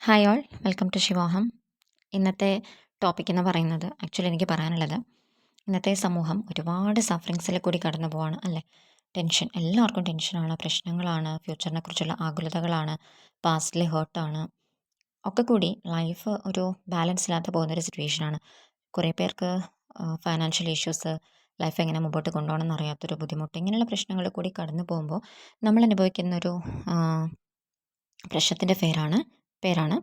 Hi all welcome to Shivoham ഇന്നത്തെ topic എന്ന് പറയുന്നത് ആക്ച്വലി എനിക്ക് പറയാനുള്ളത് ഇന്നത്തെ സമൂഹം ഒരുപാട് സഫറിങ്സിൽ കൂടി കടന്നു പോവാണ് അല്ലേ? ടെൻഷൻ എല്ലാവർക്കും ടെൻഷനാണ് പ്രശ്നങ്ങളാണ് ഫ്യൂച്ചറിനെ കുറിച്ചുള്ള ആകുലതകളാണ് പാസ്റ്റിലെ ഹേർട്ടാണ് ഒക്കെ കൂടി ലൈഫ് ഒരു ബാലൻസ് ഇല്ലാതെ പോകുന്നൊരു സിറ്റുവേഷനാണ് കുറേ പേർക്ക് ഫൈനാൻഷ്യൽ ഇഷ്യൂസ് ലൈഫ് എങ്ങനെ മുമ്പോട്ട് കൊണ്ടുപോകണം എന്നറിയാത്തൊരു ബുദ്ധിമുട്ട് ഇങ്ങനെയുള്ള പ്രശ്നങ്ങൾ കൂടി കടന്നു പോകുമ്പോൾ നമ്മൾ അനുഭവിക്കുന്ന ഒരു പ്രശ്നത്തിന്റെ പേരാണ് പേരാണ്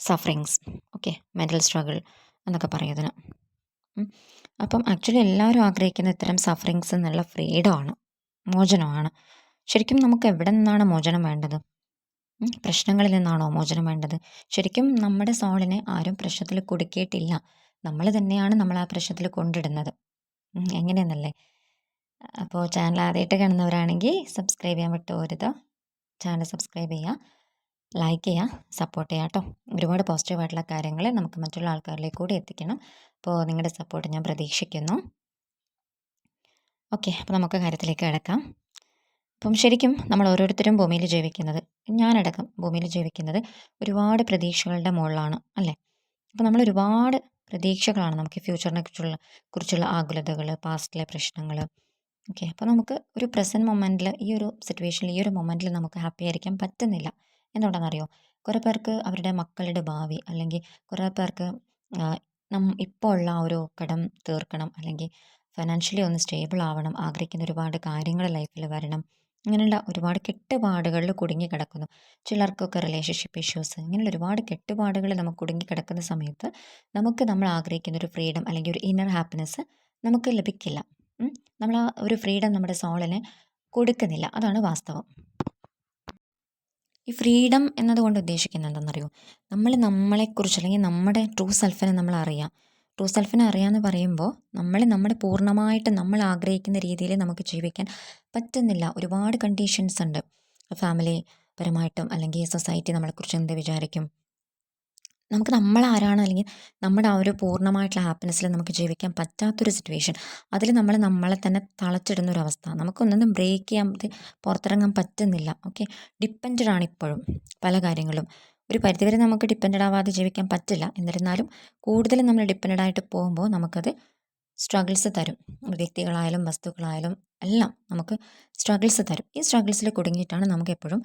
സഫറിങ്സ്. ഓക്കെ മെന്റൽ സ്ട്രഗിൾ എന്നൊക്കെ പറയുന്നതിന് അപ്പം ആക്ച്വലി എല്ലാവരും ആഗ്രഹിക്കുന്ന ഇത്തരം സഫറിങ്സ് എന്നുള്ള ഫ്രീഡമാണ് മോചനമാണ്. ശരിക്കും നമുക്ക് എവിടെ നിന്നാണ് മോചനം വേണ്ടത്? പ്രശ്നങ്ങളിൽ നിന്നാണോ മോചനം വേണ്ടത്? ശരിക്കും നമ്മുടെ സോളിനെ ആരും പ്രശ്നത്തിൽ കുടുക്കിയിട്ടില്ല. നമ്മൾ തന്നെയാണ് നമ്മൾ ആ പ്രശ്നത്തിൽ കൊണ്ടിടുന്നത്. എങ്ങനെയെന്നല്ലേ? അപ്പോൾ ചാനൽ ആദ്യമായിട്ട് കാണുന്നവരാണെങ്കിൽ സബ്സ്ക്രൈബ് ചെയ്യാൻ വിട്ടുപോരുത് ചാനൽ സബ്സ്ക്രൈബ് ചെയ്യുക. ലൈക്ക് ചെയ്യുക സപ്പോർട്ട് ചെയ്യുക കേട്ടോ ഒരുപാട് പോസിറ്റീവായിട്ടുള്ള കാര്യങ്ങൾ നമുക്ക് മറ്റുള്ള ആൾക്കാരിലേക്ക് കൂടി എത്തിക്കണം. അപ്പോൾ നിങ്ങളുടെ സപ്പോർട്ട് ഞാൻ പ്രതീക്ഷിക്കുന്നു. ഓക്കെ അപ്പോൾ നമുക്ക് കാര്യത്തിലേക്ക് കിടക്കാം. അപ്പം ശരിക്കും നമ്മൾ ഓരോരുത്തരും ഭൂമിയിൽ ജീവിക്കുന്നത് ഞാനടക്കം ഭൂമിയിൽ ജീവിക്കുന്നത് ഒരുപാട് പ്രതീക്ഷകളുടെ മുകളിലാണ് അല്ലേ? അപ്പോൾ നമ്മൾ ഒരുപാട് പ്രതീക്ഷകളാണ് നമുക്ക് ഫ്യൂച്ചറിനെ കുറിച്ചുള്ള കുറിച്ചുള്ള ആകുലതകൾ പാസ്റ്റിലെ പ്രശ്നങ്ങൾ ഓക്കെ അപ്പോൾ നമുക്ക് ഒരു പ്രസന്റ് മൊമെന്റിൽ ഈ ഒരു സിറ്റുവേഷനിൽ ഈ ഒരു മൊമെന്റിൽ നമുക്ക് ഹാപ്പി ആയിരിക്കാൻ പറ്റുന്നില്ല. എന്തുകൊണ്ടാണെന്നറിയോ? കുറേ പേർക്ക് അവരുടെ മക്കളുടെ ഭാവി അല്ലെങ്കിൽ കുറേ പേർക്ക് നം ഇപ്പോൾ ഉള്ള ഒരു കടം തീർക്കണം അല്ലെങ്കിൽ ഫിനാൻഷ്യലി ഒന്ന് സ്റ്റേബിൾ ആവണം ആഗ്രഹിക്കുന്ന ഒരുപാട് കാര്യങ്ങൾ ലൈഫിൽ വരണം ഇങ്ങനെയുള്ള ഒരുപാട് കെട്ടുപാടുകളിൽ കുടുങ്ങി കിടക്കുന്നു. ചിലർക്കൊക്കെ റിലേഷൻഷിപ്പ് ഇഷ്യൂസ് ഇങ്ങനെയുള്ള ഒരുപാട് കെട്ടുപാടുകൾ നമുക്ക് കുടുങ്ങി കിടക്കുന്ന സമയത്ത് നമുക്ക് നമ്മൾ ആഗ്രഹിക്കുന്ന ഒരു ഫ്രീഡം അല്ലെങ്കിൽ ഒരു ഇന്നർ ഹാപ്പിനെസ് നമുക്ക് ലഭിക്കില്ല. നമ്മൾ ആ ഒരു ഫ്രീഡം നമ്മുടെ സോളിന് കൊടുക്കുന്നില്ല. അതാണ് വാസ്തവം. ഈ ഫ്രീഡം എന്നതുകൊണ്ട് ഉദ്ദേശിക്കുന്നത് എന്താണെന്നറിയോ നമ്മൾ നമ്മളെക്കുറിച്ച് അല്ലെങ്കിൽ നമ്മുടെ ട്രൂ സെൽഫിനെ നമ്മൾ അറിയാം ട്രൂ സെൽഫിനെ അറിയാമെന്ന് പറയുമ്പോൾ നമ്മൾ നമ്മുടെ പൂർണമായിട്ട് നമ്മൾ ആഗ്രഹിക്കുന്ന രീതിയിൽ നമുക്ക് ജീവിക്കാൻ പറ്റുന്നില്ല. ഒരുപാട് കണ്ടീഷൻസ് ഉണ്ട്. ഫാമിലി പരമായിട്ടും അല്ലെങ്കിൽ സൊസൈറ്റി നമ്മളെക്കുറിച്ച് എന്ത് വിചാരിക്കും? നമുക്ക് നമ്മൾ ആരാണ് അല്ലെങ്കിൽ നമ്മുടെ ആ ഒരു പൂർണമായിട്ടുള്ള ഹാപ്പിനെസ്സിൽ നമുക്ക് ജീവിക്കാൻ പറ്റാത്തൊരു സിറ്റുവേഷൻ അതിൽ നമ്മൾ നമ്മളെ തന്നെ തളച്ചിടുന്ന ഒരു അവസ്ഥ. നമുക്കൊന്നും ബ്രേക്ക് ചെയ്യാൻ പുറത്തിറങ്ങാൻ പറ്റുന്നില്ല. ഓക്കെ ഡിപ്പെൻഡഡ് ആണ് ഇപ്പോഴും പല കാര്യങ്ങളും. ഒരു പരിധിവരെ നമുക്ക് ഡിപ്പെൻഡഡ് ആവാതെ ജീവിക്കാൻ പറ്റില്ല. എന്നിരുന്നാലും കൂടുതലും നമ്മൾ ഡിപ്പെൻഡഡ് ആയിട്ട് പോകുമ്പോൾ നമുക്കത് സ്ട്രഗിൾസ് തരും. വ്യക്തികളായാലും വസ്തുക്കളായാലും എല്ലാം നമുക്ക് സ്ട്രഗിൾസ് തരും. ഈ സ്ട്രഗിൾസിൽ കുടുങ്ങിയിട്ടാണ് നമുക്ക് എപ്പോഴും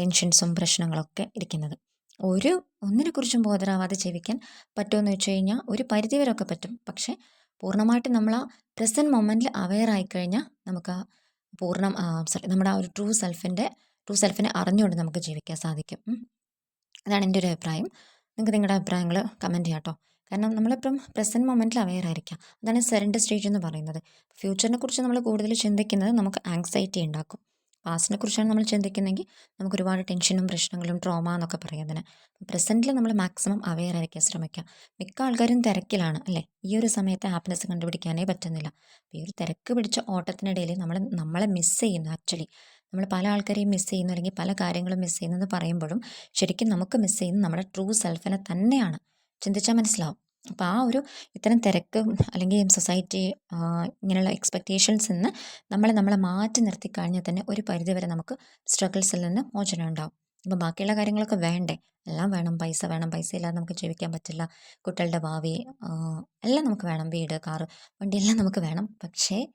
ടെൻഷൻസും പ്രശ്നങ്ങളൊക്കെ ഇരിക്കുന്നത്. ഒരു ഒന്നിനെക്കുറിച്ചും ബോധരാവാതെ ജീവിക്കാൻ പറ്റുമെന്ന് വെച്ച് കഴിഞ്ഞാൽ ഒരു പരിധിവരൊക്കെ പറ്റും. പക്ഷേ പൂർണമായിട്ട് നമ്മൾ ആ പ്രസന്റ് മൊമെന്റിൽ അവെയർ ആയിക്കഴിഞ്ഞാൽ നമുക്ക് ആ പൂർണം സോറി നമ്മുടെ ആ ഒരു ട്രൂ സെൽഫിന്റെ ട്രൂ സെൽഫിനെ അറിഞ്ഞുകൊണ്ട് നമുക്ക് ജീവിക്കാൻ സാധിക്കും. അതാണ് എന്റെ ഒരു അഭിപ്രായം. നിങ്ങൾക്ക് നിങ്ങളുടെ അഭിപ്രായങ്ങൾ കമന്റ് ചെയ്യാം കേട്ടോ കാരണം നമ്മളിപ്പം പ്രസന്റ് മൊമെന്റിൽ അവെയർ ആയിരിക്കാം. അതാണ് സെറൻഡർ സ്റ്റേജ് എന്ന് പറയുന്നത്. ഫ്യൂച്ചറിനെ കുറിച്ച് നമ്മൾ കൂടുതൽ ചിന്തിക്കുന്നത് നമുക്ക് ആങ്സൈറ്റി ഉണ്ടാക്കും പാസ്റ്റിനെ കുറിച്ചാണ് നമ്മൾ ചിന്തിക്കുന്നതെങ്കിൽ നമുക്ക് ഒരുപാട് ടെൻഷനും പ്രശ്നങ്ങളും ട്രോമ എന്നൊക്കെ പറയുന്നതിന് പ്രസന്റിൽ നമ്മൾ മാക്സിമം അവെയർ ആയിരിക്കാൻ ശ്രമിക്കാം മിക്ക ആൾക്കാരും തിരക്കിലാണ് അല്ലേ? ഈ ഒരു സമയത്ത് ഹാപ്പിനെസ് കണ്ടുപിടിക്കാനേ പറ്റുന്നില്ല. ഈ ഒരു തിരക്ക് പിടിച്ച ഓട്ടത്തിനിടയിൽ നമ്മൾ നമ്മളെ മിസ് ചെയ്യുന്നു ആക്ച്വലി നമ്മൾ പല ആൾക്കാരെയും മിസ് ചെയ്യുന്നു അല്ലെങ്കിൽ പല കാര്യങ്ങളും മിസ് ചെയ്യുന്നു എന്ന് പറയുമ്പോഴും ശരിക്കും നമുക്ക് മിസ് ചെയ്യുന്നത് നമ്മുടെ ട്രൂ സെൽഫിനെ തന്നെയാണ്. ചിന്തിച്ചാൽ മനസ്സിലാവും. അപ്പോൾ ആ ഒരു ഇത്തരം തിരക്ക് അല്ലെങ്കിൽ സൊസൈറ്റി ഇങ്ങനെയുള്ള എക്സ്പെക്റ്റേഷൻസ് നിന്ന് നമ്മളെ നമ്മളെ മാറ്റി നിർത്തി കഴിഞ്ഞാൽ തന്നെ ഒരു പരിധിവരെ നമുക്ക് സ്ട്രഗിൾസിൽ നിന്ന് മോചനം ഉണ്ടാവും. അപ്പോൾ ബാക്കിയുള്ള കാര്യങ്ങളൊക്കെ വേണ്ടേ? എല്ലാം വേണം. പൈസ വേണം. പൈസ ഇല്ലാതെ നമുക്ക് ജീവിക്കാൻ പറ്റില്ല. കുട്ടികളുടെ ഭാവി എല്ലാം നമുക്ക് വേണം. വീട് കാറ് വണ്ടി എല്ലാം നമുക്ക് വേണം. പക്ഷേ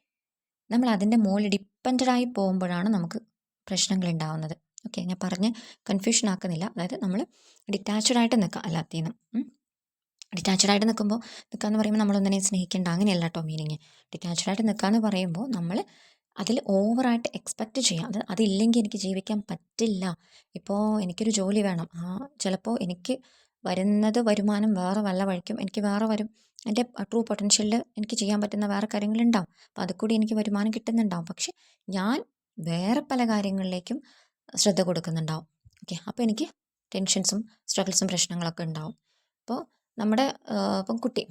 നമ്മൾ അതിന്റെ മുകളിൽ ഡിപ്പെൻഡായി പോകുമ്പോഴാണ് നമുക്ക് പ്രശ്നങ്ങൾ ഉണ്ടാവുന്നത്. ഓക്കെ ഞാൻ പറഞ്ഞ് കൺഫ്യൂഷൻ ആക്കുന്നില്ല. അതായത് നമ്മൾ ഡിറ്റാച്ച്ഡ് ആയിട്ട് നിൽക്കാം എല്ലാത്തിനും ഡിറ്റാച്ച്ഡായിട്ട് നിൽക്കുമ്പോൾ നിൽക്കുക എന്ന് പറയുമ്പോൾ നമ്മളൊന്നിനെയും സ്നേഹിക്കേണ്ട. അങ്ങനെയല്ല കേട്ടോ മീനിങ് ഡിറ്റാച്ച്ഡായിട്ട് നിൽക്കുക എന്ന് പറയുമ്പോൾ നമ്മൾ അതിൽ ഓവറായിട്ട് എക്സ്പെക്റ്റ് ചെയ്യാം. അത് അതില്ലെങ്കിൽ എനിക്ക് ജീവിക്കാൻ പറ്റില്ല. ഇപ്പോൾ എനിക്കൊരു ജോലി വേണം. ആ ചിലപ്പോൾ എനിക്ക് വരുന്നത് വരുമാനം വേറെ വല്ല വഴിക്കും എനിക്ക് വേറെ വരും. എന്റെ ട്രൂ പൊട്ടൻഷ്യലിൽ എനിക്ക് ചെയ്യാൻ പറ്റുന്ന വേറെ കാര്യങ്ങളുണ്ടാവും. അപ്പോൾ അത് കൂടി എനിക്ക് വരുമാനം കിട്ടുന്നുണ്ടാവും. പക്ഷെ ഞാൻ വേറെ പല കാര്യങ്ങളിലേക്കും ശ്രദ്ധ കൊടുക്കുന്നുണ്ടാവും. ഓക്കെ അപ്പോൾ എനിക്ക് ടെൻഷൻസും സ്ട്രഗിൾസും പ്രശ്നങ്ങളൊക്കെ ഉണ്ടാവും. അപ്പോൾ നമ്മുടെ ഇപ്പം കുട്ടി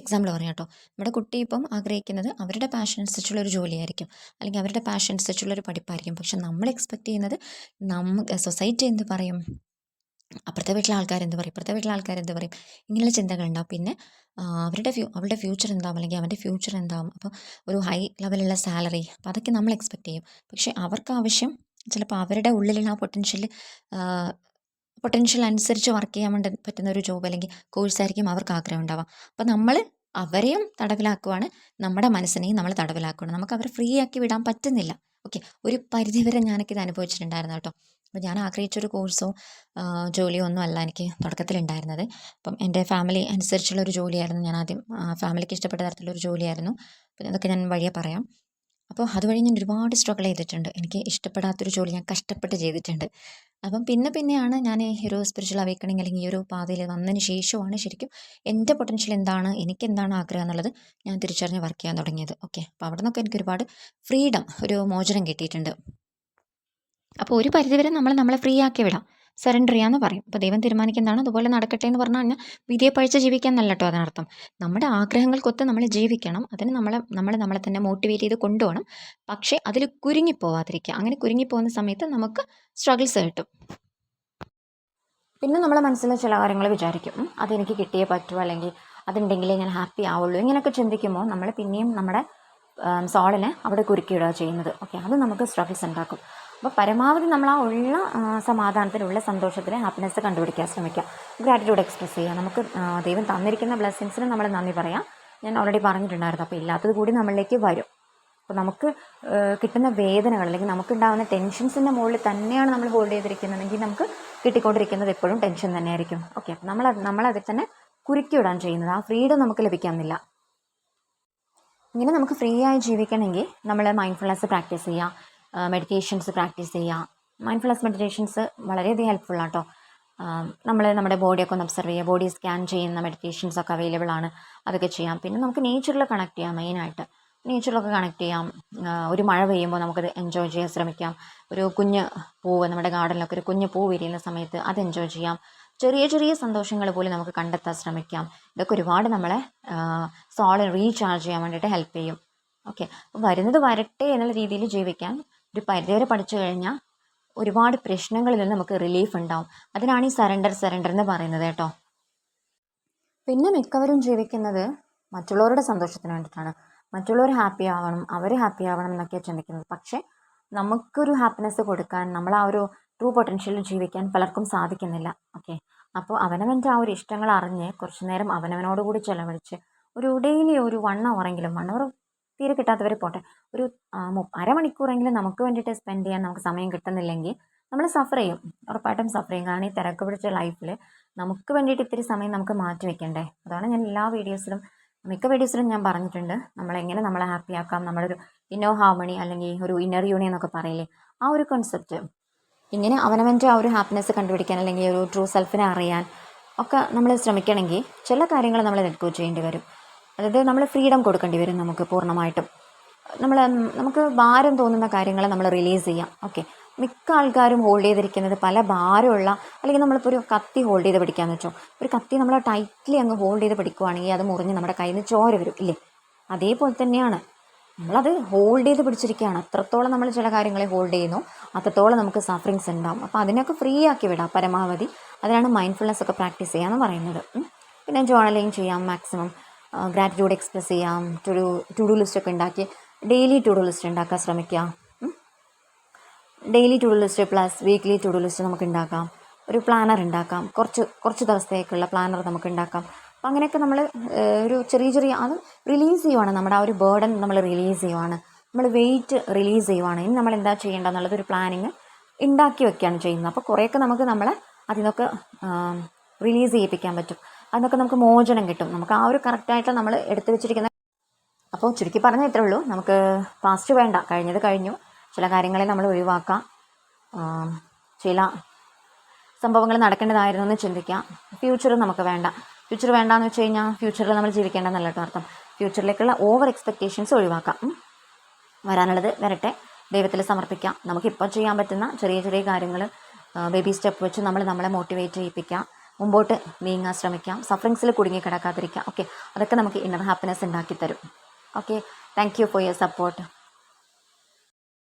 എക്സാമ്പിൾ പറയാം കേട്ടോ. നമ്മുടെ കുട്ടി ഇപ്പം ആഗ്രഹിക്കുന്നത് അവരുടെ പാഷൻ അനുസരിച്ചുള്ള ഒരു ജോലിയായിരിക്കും. അല്ലെങ്കിൽ അവരുടെ പാഷൻ അനുസരിച്ചുള്ള ഒരു പഠിപ്പായിരിക്കും. പക്ഷെ നമ്മൾ എക്സ്പെക്ട് ചെയ്യുന്നത് നമ്മ സൊസൈറ്റി എന്ത് പറയും? അപ്പുറത്തെ വീട്ടിലെ ആൾക്കാർ എന്ത് പറയും? ഇപ്പുറത്തെ വീട്ടിലെ ആൾക്കാർ എന്ത് പറയും? ഇങ്ങനെയുള്ള ചിന്തകളുണ്ടാവും പിന്നെ അവരുടെ ഫ്യൂ അവരുടെ ഫ്യൂച്ചർ എന്താവും? അല്ലെങ്കിൽ അവന്റെ ഫ്യൂച്ചർ എന്താവും? അപ്പോൾ ഒരു ഹൈ ലെവലുള്ള സാലറി അപ്പോൾ അതൊക്കെ നമ്മൾ എക്സ്പെക്ട് ചെയ്യും. പക്ഷേ അവർക്ക് ആവശ്യം ചിലപ്പോൾ അവരുടെ ഉള്ളിലുള്ള ആ പൊട്ടൻഷ്യൽ പൊട്ടൻഷ്യൽ അനുസരിച്ച് വർക്ക് ചെയ്യാൻ വേണ്ടി പറ്റുന്ന ഒരു ജോബ് അല്ലെങ്കിൽ കോഴ്സായിരിക്കും അവർക്ക് ആഗ്രഹം ഉണ്ടാവുക. അപ്പോൾ നമ്മൾ അവരെയും തടവിലാക്കുവാണ് നമ്മുടെ മനസ്സിനെയും നമ്മൾ തടവിലാക്കുവാണ്. നമുക്ക് അവരെ ഫ്രീ ആക്കി വിടാൻ പറ്റുന്നില്ല. ഓക്കെ ഒരു പരിധിവരെ ഞാനൊക്കെ ഇത് അനുഭവിച്ചിട്ടുണ്ടായിരുന്നു കേട്ടോ. അപ്പോൾ ഞാൻ ആഗ്രഹിച്ചൊരു കോഴ്സോ ജോലിയോ ഒന്നും അല്ല എനിക്ക് തുടക്കത്തിലുണ്ടായിരുന്നത് അപ്പം എന്റെ ഫാമിലി അനുസരിച്ചുള്ള ഒരു ജോലിയായിരുന്നു. ഞാൻ ആദ്യം ഫാമിലിക്ക് ഇഷ്ടപ്പെട്ട തരത്തിലൊരു ജോലിയായിരുന്നു. അപ്പം അതൊക്കെ ഞാൻ വഴിയെ പറയാം. അപ്പോൾ അതുവഴി ഞാൻ ഒരുപാട് സ്ട്രഗിൾ ചെയ്തിട്ടുണ്ട്. എനിക്ക് ഇഷ്ടപ്പെടാത്തൊരു ജോലി ഞാൻ കഷ്ടപ്പെട്ട് ചെയ്തിട്ടുണ്ട്. അപ്പം പിന്നെ പിന്നെയാണ് ഞാൻ ഈ ഒരു സ്പിരിച്വൽ അവേക്കണിങ് അല്ലെങ്കിൽ ഈ ഒരു പാതയിൽ വന്നതിന് ശേഷമാണ് ശരിക്കും എന്റെ പൊട്ടൻഷ്യൽ എന്താണ് എനിക്ക് എന്താണ് ആഗ്രഹം എന്നുള്ളത് ഞാൻ തിരിച്ചറിഞ്ഞ് വർക്ക് ചെയ്യാൻ തുടങ്ങിയത്. ഓക്കെ അപ്പോൾ അവിടെ നിന്നൊക്കെ എനിക്ക് ഒരുപാട് ഫ്രീഡം ഒരു മോചനം കിട്ടിയിട്ടുണ്ട്. അപ്പോൾ ഒരു പരിധിവരെ നമ്മൾ നമ്മളെ ഫ്രീ ആക്കി വിടാം. സറണ്ടർ ചെയ്യാന്ന് പറയും. അപ്പോൾ ദൈവം തീരുമാനിക്കുന്നതാണ് അതുപോലെ നടക്കട്ടെ എന്ന് പറഞ്ഞു കഴിഞ്ഞാൽ വിധിയെ പഴിച്ച് ജീവിക്കാൻ എന്നല്ല കേട്ടോ അതിനർത്ഥം. നമ്മുടെ ആഗ്രഹങ്ങൾക്കൊത്ത് നമ്മൾ ജീവിക്കണം. അതിന് നമ്മളെ നമ്മൾ നമ്മളെ തന്നെ മോട്ടിവേറ്റ് ചെയ്ത് കൊണ്ടുപോകണം. പക്ഷേ അതിൽ കുരുങ്ങിപ്പോവാതിരിക്കുക അങ്ങനെ കുരുങ്ങിപ്പോകുന്ന സമയത്ത് നമുക്ക് സ്ട്രഗിൾസ് കിട്ടും. പിന്നെ നമ്മളെ മനസ്സിൽ ചില കാര്യങ്ങൾ വിചാരിക്കും. അതെനിക്ക് കിട്ടിയേ പറ്റൂ അല്ലെങ്കിൽ അതുണ്ടെങ്കിലേ ഞാൻ ഹാപ്പി ആവുള്ളൂ ഇങ്ങനെയൊക്കെ ചിന്തിക്കുമ്പോൾ നമ്മൾ പിന്നെയും നമ്മുടെ സോളിനെ അവിടെ കുരുക്കിയിടുക ചെയ്യുന്നത്. ഓക്കെ അത് നമുക്ക് സ്ട്രഗിൾസ് ഉണ്ടാക്കും. അപ്പോൾ പരമാവധി നമ്മൾ ആ ഉള്ള സമാധാനത്തിലുള്ള സന്തോഷത്തിൽ ഹാപ്പിനെസ് കണ്ടുപിടിക്കാൻ ശ്രമിക്കുക ഗ്രാറ്റിറ്റ്യൂഡ് എക്സ്പ്രസ് ചെയ്യുക നമുക്ക് ദൈവം തന്നിരിക്കുന്ന ബ്ലെസ്സിങ്സിന് നമ്മൾ നന്ദി പറയാം. ഞാൻ ഓൾറെഡി പറഞ്ഞിട്ടുണ്ടായിരുന്നു. അപ്പോൾ ഇല്ലാത്തത് കൂടി നമ്മളിലേക്ക് വരും. അപ്പോൾ നമുക്ക് കിട്ടുന്ന വേദനകൾ അല്ലെങ്കിൽ നമുക്കുണ്ടാകുന്ന ടെൻഷൻസിന്റെ മുകളിൽ തന്നെയാണ് നമ്മൾ ഹോൾഡ് ചെയ്തിരിക്കുന്നതെങ്കിൽ നമുക്ക് കിട്ടിക്കൊണ്ടിരിക്കുന്നത് എപ്പോഴും ടെൻഷൻ തന്നെയായിരിക്കും. ഓക്കെ അപ്പോൾ നമ്മൾ നമ്മളതിൽ തന്നെ കുരുക്കി വിടാൻ ചെയ്യുന്നത്. ആ ഫ്രീഡം നമുക്ക് ലഭിക്കാമെന്നില്ല ഇങ്ങനെ നമുക്ക് ഫ്രീ ആയി ജീവിക്കണമെങ്കിൽ നമ്മൾ മൈൻഡ്ഫുൾനെസ് പ്രാക്ടീസ് ചെയ്യുക മെഡിറ്റേഷൻസ് പ്രാക്ടീസ് ചെയ്യുക മൈൻഡ്ഫുൾനെസ് മെഡിറ്റേഷൻസ് വളരെയധികം ഹെൽപ്ഫുൾ ആട്ടോ നമ്മൾ നമ്മുടെ ബോഡിയൊക്കെ ഒന്ന് ഒബ്സർവ് ചെയ്യുക. ബോഡി സ്കാൻ ചെയ്യുന്ന മെഡിറ്റേഷൻസ് ഒക്കെ അവൈലബിൾ ആണ്. അതൊക്കെ ചെയ്യാം. പിന്നെ നമുക്ക് നേച്ചറിൽ കണക്ട് ചെയ്യാം മെയിനായിട്ട് നേച്ചറിലൊക്കെ കണക്ട് ചെയ്യാം. ഒരു മഴ പെയ്യുമ്പോൾ നമുക്കത് എൻജോയ് ചെയ്യാൻ ശ്രമിക്കാം. ഒരു കുഞ്ഞ് പൂവ് നമ്മുടെ ഗാർഡനിലൊക്കെ ഒരു കുഞ്ഞ് പൂ വിരിയുന്ന സമയത്ത് അത് എൻജോയ് ചെയ്യാം. ചെറിയ ചെറിയ സന്തോഷങ്ങൾ പോലും നമുക്ക് കണ്ടെത്താൻ ശ്രമിക്കാം. ഇതൊക്കെ ഒരുപാട് നമ്മളെ സോളിൽ റീചാർജ് ചെയ്യാൻ വേണ്ടിയിട്ട് ഹെൽപ്പ് ചെയ്യും. ഓക്കെ വരുന്നത് വരട്ടെ എന്നുള്ള രീതിയിൽ ജീവിക്കാൻ ഒരു പരിധിവരെ പഠിച്ചു കഴിഞ്ഞാൽ ഒരുപാട് പ്രശ്നങ്ങളിൽ നിന്ന് നമുക്ക് റിലീഫ് ഉണ്ടാവും. അതിനാണ് ഈ സറണ്ടർ സറണ്ടർ എന്ന് പറയുന്നത് കേട്ടോ. പിന്നെ മിക്കവരും ജീവിക്കുന്നത് മറ്റുള്ളവരുടെ സന്തോഷത്തിന് വേണ്ടിയിട്ടാണ്. മറ്റുള്ളവർ ഹാപ്പി ആവണം അവർ ഹാപ്പി ആവണം എന്നൊക്കെയാണ് ചിന്തിക്കുന്നത്. പക്ഷേ നമുക്കൊരു ഹാപ്പിനെസ് കൊടുക്കാൻ നമ്മൾ ആ ഒരു ട്രൂ പൊട്ടൻഷ്യലിൽ ജീവിക്കാൻ പലർക്കും സാധിക്കുന്നില്ല. ഓക്കെ അപ്പോൾ അവനവന്റെ ആ ഒരു ഇഷ്ടങ്ങൾ അറിഞ്ഞ് കുറച്ച് നേരം അവനവനോട് കൂടി ചിലവഴിച്ച് ഒരു ഡെയിലി ഒരു വൺ അവറെങ്കിലും വൺ അവർ തീരെ കിട്ടാത്തവരെ പോട്ടെ. ഒരു അരമണിക്കൂറെങ്കിലും നമുക്ക് വേണ്ടിയിട്ട് സ്പെൻഡ് ചെയ്യാൻ നമുക്ക് സമയം കിട്ടുന്നില്ലെങ്കിൽ നമ്മൾ സഫർ ചെയ്യും. ഉറപ്പായിട്ടും സഫർ ചെയ്യും. കാരണം ഈ തിരക്ക് പിടിച്ച ലൈഫിൽ നമുക്ക് വേണ്ടിയിട്ട് ഇത്തിരി സമയം നമുക്ക് മാറ്റി വെക്കണ്ടേ? അതാണ് ഞാൻ എല്ലാ വീഡിയോസിലും മിക്ക വീഡിയോസിലും ഞാൻ പറഞ്ഞിട്ടുണ്ട്. നമ്മളെങ്ങനെ നമ്മളെ ഹാപ്പി ആക്കാം നമ്മളൊരു ഇന്നോ ഹാർമണി അല്ലെങ്കിൽ ഒരു ഇന്നർ യൂണിയൻ എന്നൊക്കെ പറയില്ലേ? ആ ഒരു കോൺസെപ്റ്റ് ഇങ്ങനെ അവനവന്റെ ആ ഒരു ഹാപ്പിനെസ് കണ്ടുപിടിക്കാൻ അല്ലെങ്കിൽ ഒരു ട്രൂ സെൽഫിനെ അറിയാൻ ഒക്കെ നമ്മൾ ശ്രമിക്കണമെങ്കിൽ ചില കാര്യങ്ങൾ നമ്മൾ നെറ്റ്കോ ചെയ്യേണ്ടി വരും. അതായത് നമ്മൾ ഫ്രീഡം കൊടുക്കേണ്ടി വരും നമുക്ക് പൂർണമായിട്ടും. നമ്മൾ നമുക്ക് ഭാരം തോന്നുന്ന കാര്യങ്ങൾ നമ്മൾ റിലീസ് ചെയ്യാം. ഓക്കെ മിക്ക ആൾക്കാരും ഹോൾഡ് ചെയ്തിരിക്കുന്നത് പല ഭാരമുള്ള അല്ലെങ്കിൽ നമ്മളിപ്പോൾ ഒരു കത്തി ഹോൾഡ് ചെയ്ത് പിടിക്കാന്ന് വെച്ചോ. ഒരു കത്തി നമ്മൾ ടൈറ്റ്ലി അങ്ങ് ഹോൾഡ് ചെയ്ത് പിടിക്കുവാണെങ്കിൽ അത് മുറിഞ്ഞ് നമ്മുടെ കയ്യിൽ നിന്ന് ചോര വരും ഇല്ലേ? അതേപോലെ തന്നെയാണ്. നമ്മളത് ഹോൾഡ് ചെയ്ത് പിടിച്ചിരിക്കുകയാണ്. അത്രത്തോളം നമ്മൾ ചില കാര്യങ്ങളെ ഹോൾഡ് ചെയ്യുന്നു. അത്രത്തോളം നമുക്ക് സഫറിങ്സ് ഉണ്ടാവും. അപ്പോൾ അതിനൊക്കെ ഫ്രീ ആക്കി വിടാം പരമാവധി. അതിനാണ് മൈൻഡ്ഫുൾനെസ് ഒക്കെ പ്രാക്ടീസ് ചെയ്യാമെന്ന് പറയുന്നത്. പിന്നെ ജേർണലിങ് ചെയ്യാം മാക്സിമം ഗ്രാറ്റിറ്റ്യൂഡ് എക്സ്പ്രസ് ചെയ്യാം ടു ടു ഡു ലിസ്റ്റ് ഒക്കെ ഉണ്ടാക്കി. ഡെയിലി ടു ഡു ലിസ്റ്റ് ഉണ്ടാക്കാൻ ശ്രമിക്കാം. Daily to do list plus weekly to do list നമുക്ക് ഉണ്ടാക്കാം. ഒരു പ്ലാനർ ഉണ്ടാക്കാം. കുറച്ച് കുറച്ച് ദിവസത്തേക്കുള്ള പ്ലാനർ നമുക്ക് ഉണ്ടാക്കാം. അപ്പം അങ്ങനെയൊക്കെ നമ്മൾ ഒരു ചെറിയ ചെറിയ അത് റിലീസ് ചെയ്യുവാണ്. നമ്മുടെ ആ ഒരു ബേർഡൻ നമ്മൾ റിലീസ് ചെയ്യുവാണ്. നമ്മൾ വെയിറ്റ് റിലീസ് ചെയ്യുവാണ്. ഇനി നമ്മൾ എന്താ ചെയ്യേണ്ടതെന്നുള്ളത് ഒരു പ്ലാനിങ് ഉണ്ടാക്കി വെക്കുകയാണ് ചെയ്യുന്നത്. അപ്പോൾ കുറേയൊക്കെ നമുക്ക് നമ്മളെ അതിനൊക്കെ റിലീസ് ചെയ്യിപ്പിക്കാൻ പറ്റും. അതിനൊക്കെ നമുക്ക് മോചനം കിട്ടും. നമുക്ക് ആ ഒരു കറക്റ്റായിട്ട് നമ്മൾ എടുത്തു വെച്ചിരിക്കുന്ന അപ്പോൾ ചുരുക്കി പറഞ്ഞാൽ ഇത്രേ ഉള്ളൂ. നമുക്ക് പാസ്റ്റ് വേണ്ട. കഴിഞ്ഞത് കഴിഞ്ഞു. ചില കാര്യങ്ങളെ നമ്മൾ ഒഴിവാക്കാം. ചില സംഭവങ്ങൾ നടക്കേണ്ടതായിരുന്നു എന്ന് ചിന്തിക്കാം. ഫ്യൂച്ചർ നമുക്ക് വേണ്ട. ഫ്യൂച്ചർ വേണ്ടാന്ന് വെച്ച് കഴിഞ്ഞാൽ ഫ്യൂച്ചറിൽ നമ്മൾ ജീവിക്കേണ്ടെന്നല്ല കേട്ടോ അർത്ഥം. ഫ്യൂച്ചറിലേക്കുള്ള ഓവർ എക്സ്പെക്റ്റേഷൻസ് ഒഴിവാക്കാം. വരാനുള്ളത് വരട്ടെ. ദൈവത്തിൽ സമർപ്പിക്കാം. നമുക്കിപ്പോൾ ചെയ്യാൻ പറ്റുന്ന ചെറിയ ചെറിയ കാര്യങ്ങൾ ബേബി സ്റ്റെപ്പ് വെച്ച് നമ്മൾ നമ്മളെ മോട്ടിവേറ്റ് ചെയ്യിപ്പിക്കാം. മുമ്പോട്ട് നീങ്ങാൻ ശ്രമിക്കാം. സഫറിങ്സിൽ കുടുങ്ങി കിടക്കാതിരിക്കാം ഓക്കെ അതൊക്കെ നമുക്ക് ഇന്നർ ഹാപ്പിനെസ് ഉണ്ടാക്കി തരും okay thank you for your support